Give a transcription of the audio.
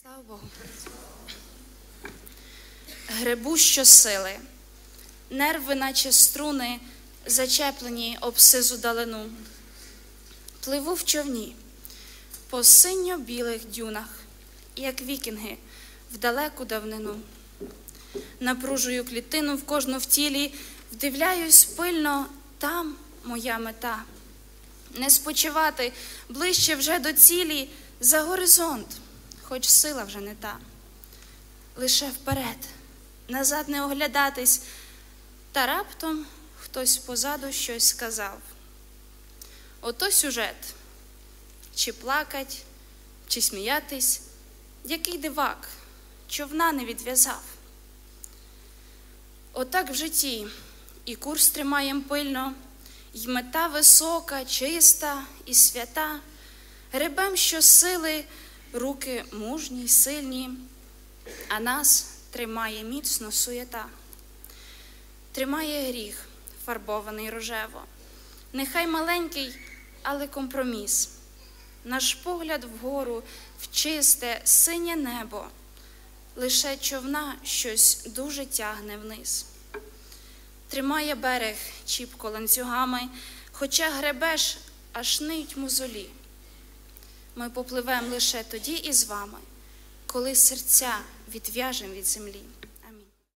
Слава Богу. Грибу щосили, нерви, наче струни, зачеплені об сизу далину. Пливу в човні по синьо-білих дюнах, як вікінги в далеку давнину. Напружую клітину в кожну в тілі, вдивляюсь пильно, там моя мета. Не спочивати ближче вже до цілі за горизонт, хоч сила вже не та. Лише вперед, назад не оглядатись, та раптом хтось позаду щось сказав. Ото сюжет чи плакать, чи сміятись, який дивак, човна не відв'язав. Отак в житті і курс тримаєм пильно, й мета висока, чиста і свята, гребем щосили, руки мужні сильні, а нас тримає міцно суєта. Тримає гріх, фарбований рожево, нехай маленький, але компроміс. Наш погляд вгору в чисте, синє небо, лише човна щось дуже тягне вниз. Тримає берег чіпко ланцюгами, хоча гребеш, аж ниють мозолі. Ми попливемо лише тоді із вами, коли серця відв'яжем від землі.